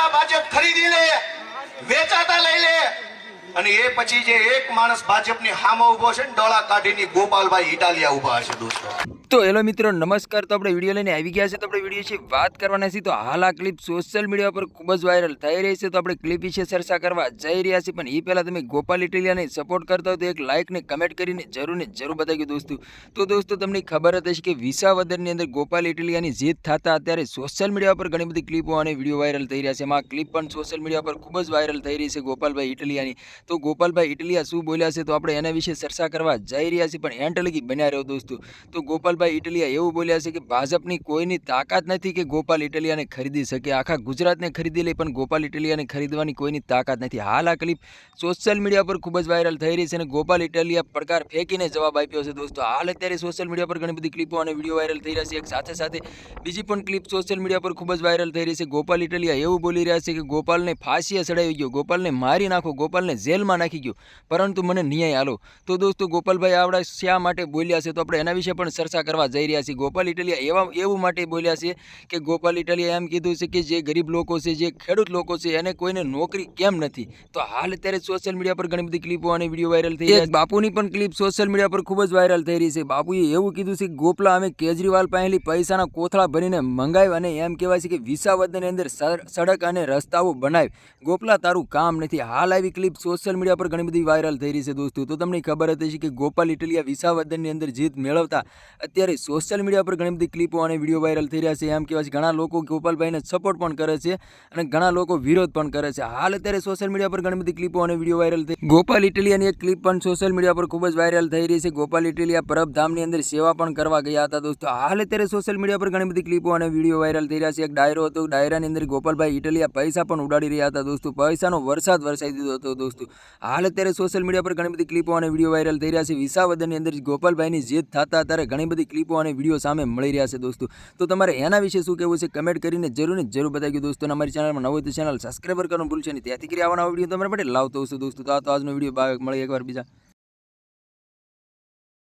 નેતા ભાજપ ખરીદી લે, વેચાતા લઈ લે. અને એ પછી જે એક માણસ ભાજપની હામો ઊભો છે ને, ડોળા કાઢીને ગોપાલભાઈ ઇટાલિયા ઊભા હશે, દોસ્તો. તો હેલો મિત્રો, નમસ્કાર. તો આપણે વીડિયો લઈને આવી ગયા છે તો આપણે વીડિયો છે વાત કરવાના છીએ. તો હાલ આ ક્લિપ સોશિયલ મીડિયા પર ખૂબ જ વાયરલ થઈ રહી છે. તો આપણે ક્લિપ વિશે ચર્ચા કરવા જઈ રહ્યા છીએ. પણ એ પહેલાં તમે ગોપાલ ઇટલિયાને સપોર્ટ કરતા હોય તો એક લાઇકને કમેન્ટ કરીને જરૂર ને જરૂર બતાવી દોસ્તો. તો દોસ્તો, તમને ખબર હશે કે વિસાવદરની અંદર ગોપાલ ઇટલિયાની જીત થતા અત્યારે સોશિયલ મીડિયા પર ઘણી બધી ક્લિપો અને વીડિયો વાયરલ થઈ રહ્યા છે. એમાં ક્લિપ પણ સોશિયલ મીડિયા પર ખૂબ જ વાયરલ થઈ રહી છે ગોપાલભાઈ ઇટલિયાની. તો ગોપાલભાઈ ઇટલિયા શું બોલ્યા છે? તો આપણે એના વિશે ચર્ચા કરવા જઈ રહ્યા છીએ. પણ એન્ડ લગી બન્યા રહ્યો દોસ્તો. તો ગોપાલભાઈ ઇટલિયા એવું બોલ્યા છે કે ભાજપની કોઈની તાકાત નથી કે ગોપાલ ઇટલિયાને ખરીદી શકે. આખા ગુજરાતને ખરીદી લે, પણ ગોપાલ ઇટલિયાને ખરીદવાની કોઈની તાકાત નથી. હાલ આ ક્લિપ સોશિયલ મીડિયા પર ખૂબ જ વાયરલ થઈ રહી છે અને ગોપાલ ઇટલિયા પડકાર ફેંકીને જવાબ આપ્યો છે દોસ્તો. હાલ અત્યારે સોશિયલ મીડિયા પર ઘણી બધી ક્લિપો અને વીડિયો વાયરલ થઈ રહ્યા છે. એક સાથે સાથે બીજી પણ ક્લિપ સોશિયલ મીડિયા પર ખૂબ જ વાયરલ થઈ રહી છે. ગોપાલ ઇટલિયા એવું બોલી રહ્યા છે કે ગોપાલને ફાંસીએ ચડાવી ગયો, ગોપાલને મારી નાખો, ગોપાલને જેલમાં નાખી ગયો. પરંતુ મને ન્યાય આલો. તો દોસ્તો ગોપાલભાઈ આવડા શા માટે બોલ્યા છે? તો આપણે એના વિશે પણ ચર્ચા કરવા જઈ રહ્યા છીએ ગોપાલ ઇટલિયા એવા, એવું માટે બોલ્યા છે કે ગોપાલ ઇટલિયા એમ કીધું છે કે જે ગરીબ લોકો છે, જે ખેડૂત લોકો છે, એને કોઈને નોકરી કેમ નથી? તો હાલ અત્યારે સોશિયલ મીડિયા પર ઘણી બધી ક્લિપો અને વીડિયો વાયરલ થઈ રહી છે. બાપુની પણ ક્લિપ સોશિયલ મીડિયા પર ખૂબ જ વાયરલ થઈ રહી છે. બાપુએ એવું કીધું છે કે ગોપલા અમે કેજરીવાલ પાસેથી પૈસાના કોથળા ભરીને મંગાવ્યા અને એમ કહેવાય છે કે વિસાવદનની અંદર સડ- સડક અને રસ્તાઓ બનાવ. ગોપલા, તારું કામ નથી. હાલ આવી ક્લિપ સોશિયલ મીડિયા પર ઘણી બધી વાયરલ થઈ રહી છે દોસ્તો. તો તમને ખબર હતી કે ગોપાલ ઇટલિયા વિસાવદનની અંદર જીત મેળવતા અત્યારે સોશિયલ મીડિયા પર ઘણી બધી ક્લિપો અને વીડિયો વાયરલ થઈ રહ્યા છે. એમ કહેવાય છે, ઘણા લોકો ગોપાલભાઈને સપોર્ટ પણ કરે છે અને ઘણા લોકો વિરોધ પણ કરે છે. હાલ અત્યારે સોશિયલ મીડિયા પર ઘણી બધી ક્લિપો અને વીડિયો વાયરલ થઈ ગોપાલ ઇટલિયાની એક ક્લિપ પણ સોશિયલ મીડિયા પર ખૂબ જ વાયરલ થઈ રહી છે. ગોપાલ ઇટલિયા પરબધામની અંદર સેવા પણ કરવા ગયા હતા દોસ્તો. હાલ અત્યારે સોશિયલ મીડિયા પર ઘણી બધી ક્લિપો અને વીડિયો વાયરલ થઈ રહ્યા છે. એક ડાયરો હતો, ડાયરાની અંદર ગોપાલભાઈ ઇટલિયા પૈસા પણ ઉડાડી રહ્યા હતા દોસ્તો. પૈસાનો વરસાદ વરસાઈ દીધો હતો દોસ્તો. હાલ અત્યારે સોશિયલ મીડિયા પર ઘણી બધી ક્લિપો અને વીડિયો વાયરલ થઈ રહ્યા છે. વિસાવદનની અંદર ગોપાલભાઈની જીત થતા અત્યારે ઘણી બધી ક્લિપો અને વીડિયો સામે મળી રહ્યા છે દોસ્તો. તો તમારે એના વિશે શું કહેવું છે કમેન્ટ કરીને જરૂર ને જરૂર બતાવી દોસ્તો. અને અમારી ચેનલમાં નવું તો ચેનલ સબસ્ક્રાઈબર કરવાનું ભૂલશે નહીં. ત્યાંથી કરી આવવાના વીડિયો તમારા માટે લાવતો હશે દોસ્તો. તો આજનો વીડિયો મળે એકવાર બીજા.